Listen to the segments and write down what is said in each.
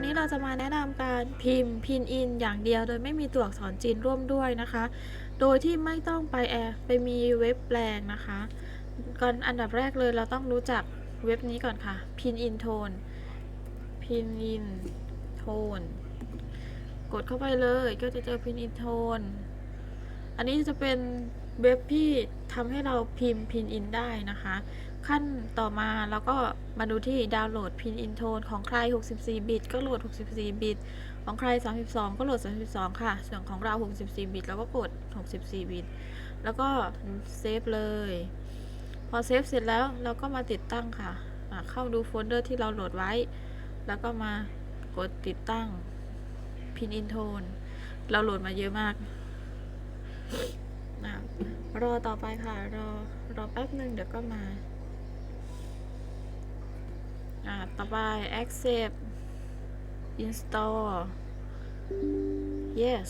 วันนี้เราจะมาแนะนำการพิมพ์พินอินอย่างเดียวโดยไม่มีตัวอักษรจีนร่วมด้วยนะคะ โดยที่ไม่ต้องไปแอร์ไปมีเว็บแปลงนะคะ ก่อนอันดับแรกเลยเราต้องรู้จักเว็บนี้ก่อนค่ะ Pin in Tone Pin in Tone กดเข้าไปเลยก็จะเจอ Pin in Tone อันนี้จะเป็นเว็บที่ทำให้เราพิมพ์ Pin in ได้นะคะ ขั้นต่อมาเราก็มาดูที่ดาวน์โหลด Pin in Tone ของใคร 64 บิต ก็โหลด 64 บิต ของใคร 32 ก็โหลด 32 ค่ะ ส่วนของเรา 64 บิต แล้วก็กด 64 บิต แล้วก็เซฟเลย พอเซฟเสร็จแล้วเราก็มาติดตั้งค่ะ เข้าดูโฟลเดอร์ที่เราโหลดไว้ แล้วก็มากดติดตั้ง Pin in Tone เราโหลดมาเยอะมากรอต่อไปค่ะ รอรอแป๊บหนึ่งเดี๋ยวก็มา อ่าต่อไป accept install yes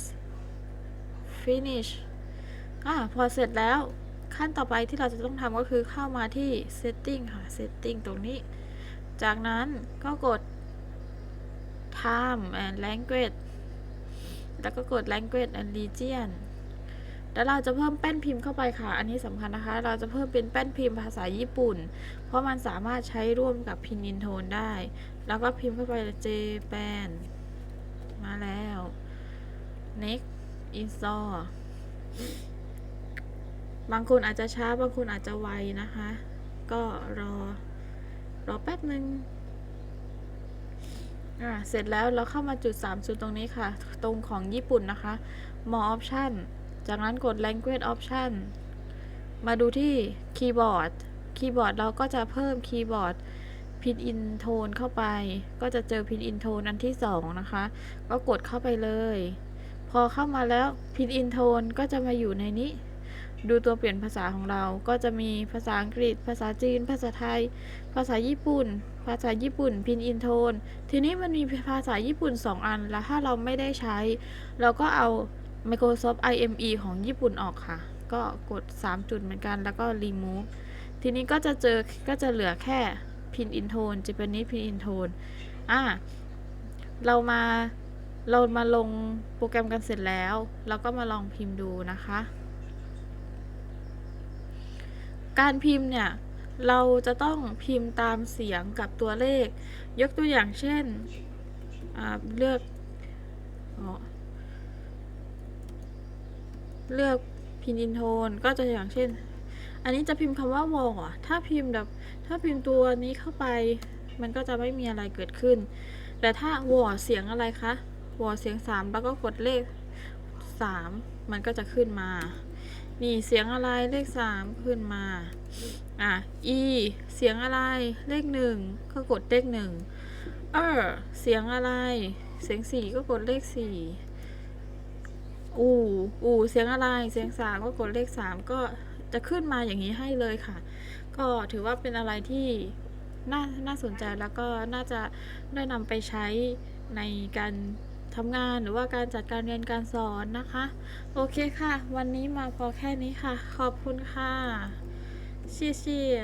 finish อ่าพอเสร็จแล้วขั้นต่อไปที่เราจะต้องทำก็คือเข้ามาที่ setting ค่ะ setting ตรงนี้ จากนั้นก็กด time and language แล้วก็กด language and region แล้วเราจะเพิ่มแป้นพิมพ์เข้าไปค่ะ อันนี้สำคัญนะคะ เราจะเพิ่มเป็นแป้นพิมพ์ภาษาญี่ปุ่น เพราะมันสามารถใช้ร่วมกับพินอินโทนได้ แล้วก็พิมพ์เข้าไป Japan มาแล้ว next install บางคนอาจจะช้า บางคนอาจจะไวนะคะ ก็รอ รอแป๊บหนึ่งอ่าเสร็จแล้วเราเข้ามาจุด 3 จุดตรงนี้ค่ะ ตรงของญี่ปุ่นนะคะ more option จากนั้นกด language option มาดูที่คีย์บอร์ด คีย์บอร์ดเราก็จะเพิ่มคีย์บอร์ด pin in tone เข้าไป ก็จะเจอ pin in tone อันที่ 2 นะคะ ก็กดเข้าไปเลย พอเข้ามาแล้ว pin in tone ก็จะมาอยู่ในนี้ ดูตัวเปลี่ยนภาษาของเรา ก็จะมีภาษาอังกฤษ ภาษาจีน ภาษาไทย ภาษาญี่ปุ่น ภาษาญี่ปุ่น pin in tone ทีนี้มันมีภาษาญี่ปุ่น 2 อัน แล้วถ้าเราไม่ได้ใช้ เราก็เอา Microsoft IME ของญี่ปุ่นออกค่ะ ก็กด 3 จุดเหมือนกันแล้วก็ remove ทีนี้ก็จะเจอก็จะเหลือแค่ pin in tone Japanese pin in tone อะเรามาเรามาลงโปรแกรมกันเสร็จแล้ว เราก็มาลองพิมพ์ดูนะคะ การพิมพ์เนี่ย เราจะต้องพิมพ์ตามเสียงกับตัวเลข ยกตัวอย่างเช่น เลือกอ๋อ เลือกพินอินโทนก็จะอย่างเช่น อันนี้จะพิมพ์คำว่าวอลอะถ้าพิมพ์แบบถ้าพิมพ์ตัวนี้เข้าไป มันก็จะไม่มีอะไรเกิดขึ้น แต่ถ้าวอเสียงอะไรคะวอเสียงสามแล้วก็กดเลขสามมันก็จะขึ้นมา นี่เสียงอะไรเลขสามขึ้นมา อะ e เสียงอะไรเลขหนึ่งก็กดเลขหนึ่งเออเสียงอะไร เสียงสี่ก็กดเลขสี่ อู่อู่เสียงอะไรเสียงสามก็กดเลขสามก็จะขึ้นมาอย่างนี้ให้เลยค่ะ ก็ถือว่าเป็นอะไรที่น่าน่าสนใจแล้วก็น่าจะได้นำไปใช้ในการทำงานหรือว่าการจัดการเรียนการสอนนะคะ โอเคค่ะ วันนี้มาพอแค่นี้ค่ะ ขอบคุณค่ะเชี่ยเชี่ย